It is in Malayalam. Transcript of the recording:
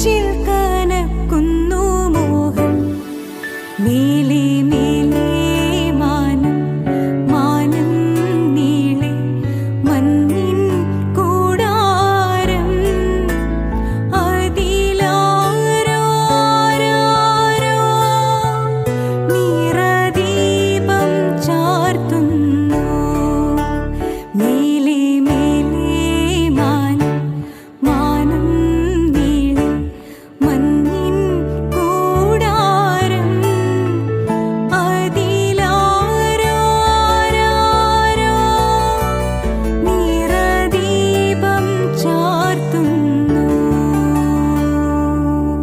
നെഞ്ചിൽ കനക്കുന്നു മോഹം. മേലേ